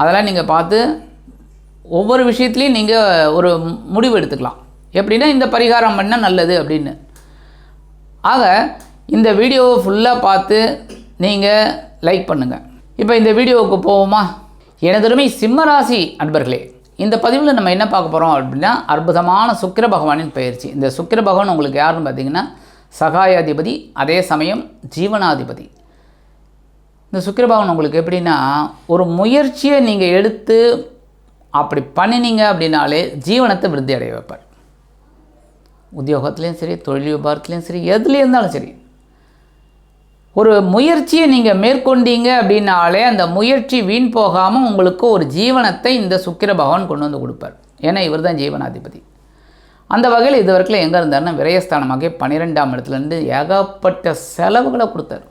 அதெல்லாம் நீங்கள் பார்த்து ஒவ்வொரு விஷயத்துலையும் நீங்கள் ஒரு முடிவு எடுத்துக்கலாம். எப்படின்னா இந்த பரிகாரம் பண்ணால் நல்லது அப்படின்னு. ஆக இந்த வீடியோவை ஃபுல்லாக பார்த்து நீங்கள் லைக் பண்ணுங்கள் இப்போ இந்த வீடியோவுக்கு போவோமா? எனதருமை சிம்மராசி அன்பர்களே இந்த பதிவில் நம்ம என்ன பார்க்க போகிறோம் அப்படின்னா அற்புதமான சுக்கிர பகவானின் பயிற்சி. இந்த சுக்கிர பகவான் உங்களுக்கு யாருன்னு பார்த்தீங்கன்னா சகாயாதிபதி அதே சமயம் ஜீவனாதிபதி. இந்த சுக்கிரபவன் உங்களுக்கு எப்படின்னா ஒரு முயற்சியை நீங்கள் எடுத்து அப்படி பண்ணினீங்க அப்படின்னாலே ஜீவனத்தை விருத்தி அடைய வைப்பார். உத்தியோகத்துலேயும் சரி தொழில் வியாபாரத்துலேயும் சரி எதுலேயும் இருந்தாலும் சரி. ஒரு முயற்சியை நீங்கள் மேற்கொண்டீங்க அப்படின்னாலே அந்த முயற்சி வீண் போகாமல் உங்களுக்கு ஒரு ஜீவனத்தை இந்த சுக்கிர பகவான் கொண்டு வந்து கொடுப்பார். ஏன்னா இவர் தான் ஜீவனாதிபதி. அந்த வகையில் இது வரைக்கும் எங்கே இருந்தாருன்னா விரயஸ்தானமாக பன்னிரெண்டாம் இடத்துலேருந்து ஏகப்பட்ட செலவுகளை கொடுத்தாரு.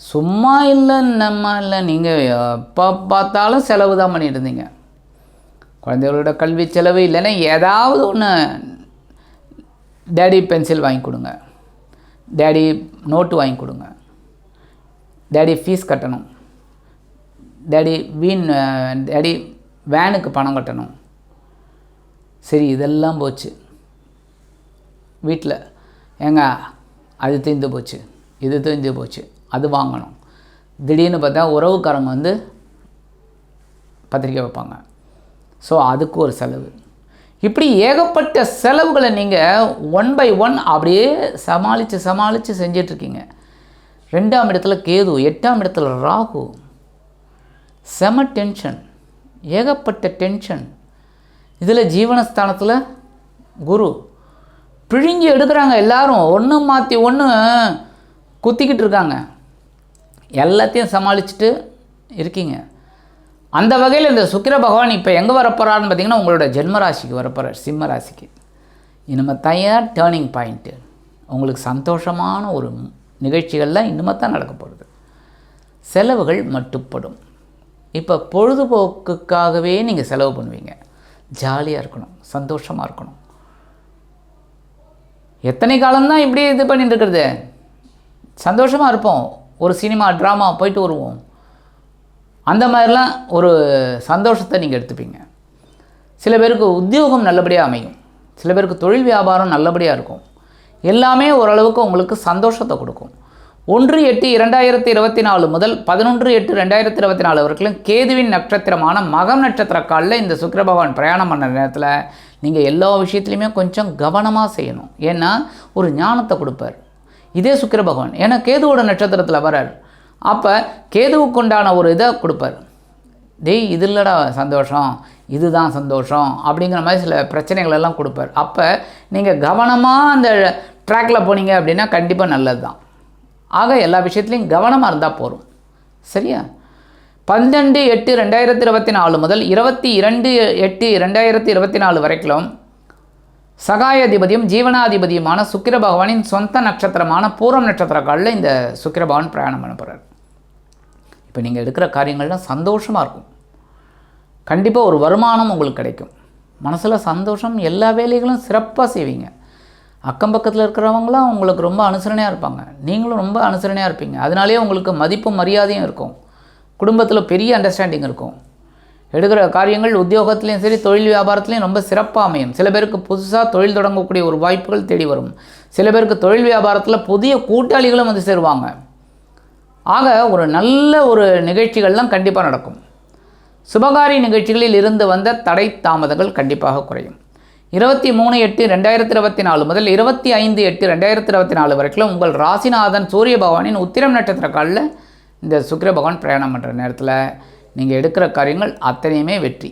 சும்மா இல்லை நம்ம இல்லை. நீங்கள் எப்போ பார்த்தாலும் செலவு தான் பண்ணிட்டு இருந்தீங்க குழந்தைகளோட கல்வி செலவு இல்லைன்னா ஏதாவது ஒன்று டேடி பென்சில் வாங்கி கொடுங்க. டேடி நோட்டு வாங்கி கொடுங்க. டேடி ஃபீஸ் கட்டணும். டேடி வீண் டேடி வேனுக்கு பணம் கட்டணும். சரி இதெல்லாம் போச்சு. வீட்டில் ஏங்க அது தீந்து போச்சு. இது தீர்ந்து போச்சு. அது வாங்கணும். திடீர்னு பார்த்தா உறவுக்காரங்க வந்து பத்திரிக்கை வைப்பாங்க. ஸோ அதுக்கு ஒரு செலவு. இப்படி ஏகப்பட்ட செலவுகளை நீங்கள் ஒன் பை ஒன் அப்படியே சமாளித்து சமாளித்து செஞ்சிட்ருக்கீங்க. ரெண்டாம் இடத்துல கேது எட்டாம் இடத்துல ராகு. செம டென்ஷன். ஏகப்பட்ட டென்ஷன். இதில் ஜீவனஸ்தானத்தில் குரு. பிழிஞ்சு எடுக்கிறாங்க எல்லாரும். ஒன்று மாற்றி ஒன்று குத்திக்கிட்டு இருக்காங்க எல்லாத்தையும் சமாளிச்சுட்டு இருக்கீங்க. அந்த வகையில் இந்த சுக்கிர பகவான் இப்போ எங்கே வரப்போகிறான்னு பார்த்தீங்கன்னா உங்களோட ஜென்ம ராசிக்கு வரப்போகிறார் சிம்ம ராசிக்கு. இனிமே தயார் டேர்னிங் பாயிண்ட்டு உங்களுக்கு சந்தோஷமான ஒரு நிகழ்ச்சிகள்லாம் இனிமே தான் நடக்க போகிறது செலவுகள் மட்டுப்படும். இப்போ பொழுதுபோக்குக்காகவே நீங்கள் செலவு பண்ணுவீங்க. ஜாலியாக இருக்கணும் சந்தோஷமாக இருக்கணும். எத்தனை காலம்தான் இப்படி இது பண்ணிட்டு இருக்கிறது? சந்தோஷமாக இருப்போம். ஒரு சினிமா ட்ராமா போயிட்டு வருவோம். அந்த மாதிரிலாம் ஒரு சந்தோஷத்தை நீங்கள் எடுத்துப்பீங்க. சில பேருக்கு உத்தியோகம் நல்லபடியாக அமையும். சில பேருக்கு தொழில் வியாபாரம் நல்லபடியாக இருக்கும். எல்லாமே ஓரளவுக்கு உங்களுக்கு சந்தோஷத்தை கொடுக்கும். ஒன்று எட்டு இரண்டாயிரத்தி இருபத்தி நாலு முதல் பதினொன்று எட்டு ரெண்டாயிரத்தி இருபத்தி நாலு வரைக்கும் கேதுவின் நட்சத்திரமான மகம் நட்சத்திர காலில் இந்த சுக்கிர பகவான் பிரயாணம் பண்ண நேரத்தில் நீங்கள் எல்லா விஷயத்துலையுமே கொஞ்சம் கவனமாக செய்யணும். ஏன்னா ஒரு ஞானத்தை கொடுப்பார். இதே சுக்கிர பகவான். ஏன்னா கேதுவோட நட்சத்திரத்தில் வரார். அப்போ கேதுவுக்கு உண்டான ஒரு இதை கொடுப்பார். டேய் இது இல்லைடா சந்தோஷம். இதுதான் சந்தோஷம். அப்படிங்கிற மாதிரி சில பிரச்சனைகள் எல்லாம் கொடுப்பார். அப்போ நீங்கள் கவனமாக அந்த ட்ராக்கில் போனீங்க அப்படின்னா கண்டிப்பாக நல்லது தான் ஆக எல்லா விஷயத்துலையும் கவனமாக இருந்தால் போதும். சரியா? பன்னெண்டு எட்டு ரெண்டாயிரத்தி இருபத்தி நாலு முதல் இருபத்தி இரண்டு எட்டு ரெண்டாயிரத்தி இருபத்தி நாலு வரைக்கும் சகாயாதிபதியும் ஜீவனாதிபதியுமான சுக்கிர பகவானின் சொந்த நட்சத்திரமான பூரம் நட்சத்திர காலில் இந்த சுக்கிர பகவான் பிரயாணம் பண்ண போகிறார் இப்போ நீங்கள் எடுக்கிற காரியங்கள்லாம் சந்தோஷமாக இருக்கும். கண்டிப்பாக ஒரு வருமானம் உங்களுக்கு கிடைக்கும். மனசில் சந்தோஷம் எல்லா வேலைகளும் சிறப்பாக செய்வீங்க. அக்கம் பக்கத்தில் இருக்கிறவங்களாம் உங்களுக்கு ரொம்ப அனுசரணையாக இருப்பாங்க. நீங்களும் ரொம்ப அனுசரணையாக இருப்பீங்க. அதனாலேயே உங்களுக்கு மதிப்பும் மரியாதையும் இருக்கும். குடும்பத்தில் பெரிய அண்டர்ஸ்டாண்டிங் இருக்கும். எடுக்கிற காரியங்கள் உத்தியோகத்துலேயும் சரி தொழில் வியாபாரத்துலேயும் ரொம்ப சிறப்பாக அமையும். சில பேருக்கு புதுசாக தொழில் தொடங்கக்கூடிய ஒரு வாய்ப்புகள் தேடி வரும். சில பேருக்கு தொழில் வியாபாரத்தில் புதிய கூட்டாளிகளும் வந்து சேருவாங்க. ஆக ஒரு நல்ல ஒரு நிகழ்ச்சிகள்லாம் கண்டிப்பாக நடக்கும். சுபகாரி நிகழ்ச்சிகளில் இருந்து வந்த தடை தாமதங்கள் கண்டிப்பாக குறையும். இருபத்தி மூணு எட்டு ரெண்டாயிரத்தி இருபத்தி நாலு முதல் இருபத்தி ஐந்து எட்டு ரெண்டாயிரத்தி இருபத்தி நாலு வரைக்கும் உங்கள் ராசிநாதன் சூரிய பகவானின் உத்திரம் நட்சத்திர காலில் இந்த சுக்கிர பகவான் பிரயாணம் பண்ணுற நேரத்தில் நீங்கள் எடுக்கிற காரியங்கள் அத்தனையுமே வெற்றி.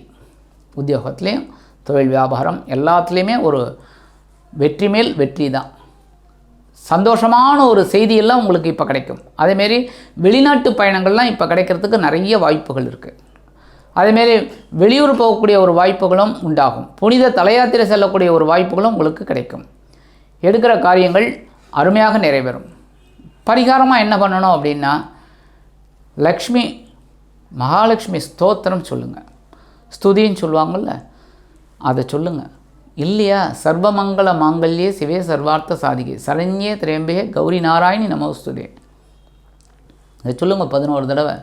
உத்தியோகத்துலேயும் தொழில் வியாபாரம் எல்லாத்துலேயுமே ஒரு வெற்றி மேல் வெற்றி தான். சந்தோஷமான ஒரு செய்தியெல்லாம் உங்களுக்கு இப்போ கிடைக்கும். அதேமாரி வெளிநாட்டு பயணங்கள்லாம் இப்போ கிடைக்கிறதுக்கு நிறைய வாய்ப்புகள் இருக்குது அதேமாரி வெளியூர் போகக்கூடிய ஒரு வாய்ப்புகளும் உண்டாகும். புனித தலையாத்திரை செல்லக்கூடிய ஒரு வாய்ப்புகளும் உங்களுக்கு கிடைக்கும். எடுக்கிற காரியங்கள் அருமையாக நிறைவேறும். பரிகாரமாக என்ன பண்ணணும் அப்படின்னா லக்ஷ்மி மகாலட்சுமி ஸ்தோத்திரம் சொல்லுங்கள் ஸ்துதின்னு சொல்லுவாங்கள்ல அதை சொல்லுங்கள் இல்லையா? சர்வமங்கள மாங்கல்யே சிவே சர்வார்த்த சாதிகே. சரண்யே திரேம்பிகே கௌரி நாராயணி நமோஸ்துதே அதை சொல்லுங்கள் பதினோரு தடவை.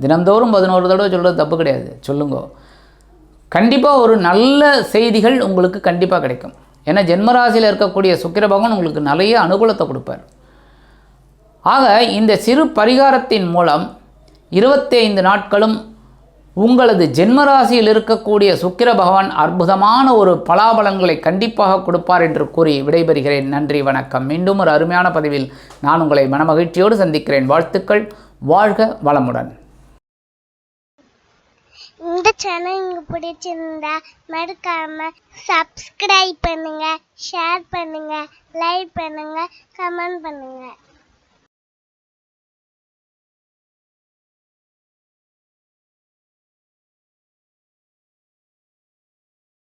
தினந்தோறும் பதினோரு தடவை சொல்கிறது தப்பு கிடையாது. சொல்லுங்க. கண்டிப்பாக ஒரு நல்ல செய்திகள் உங்களுக்கு கண்டிப்பாக கிடைக்கும். ஏன்னா ஜென்மராசியில் இருக்கக்கூடிய சுக்கிர பகவான் உங்களுக்கு நிறைய அனுகூலத்தை கொடுப்பார். ஆக இந்த சிறு பரிகாரத்தின் மூலம் இருபத்தைந்து நாட்களும் உங்களது ஜென்மராசியில் இருக்கக்கூடிய சுக்கிர பகவான் அற்புதமான ஒரு பலாபலன்களை கண்டிப்பாக கொடுப்பார் என்று கூறி விடைபெறுகிறேன். நன்றி வணக்கம். மீண்டும் ஒரு அருமையான பதிவில் நான் உங்களை மனமகிழ்ச்சியோடு சந்திக்கிறேன். வாழ்த்துக்கள். வாழ்க வளமுடன். இந்த சேனல் உங்களுக்கு பிடிச்சிருந்தா மறக்காம சப்ஸ்கிரைப் பண்ணுங்க ஷேர் பண்ணுங்க லைக் பண்ணுங்க கமெண்ட் பண்ணுங்க.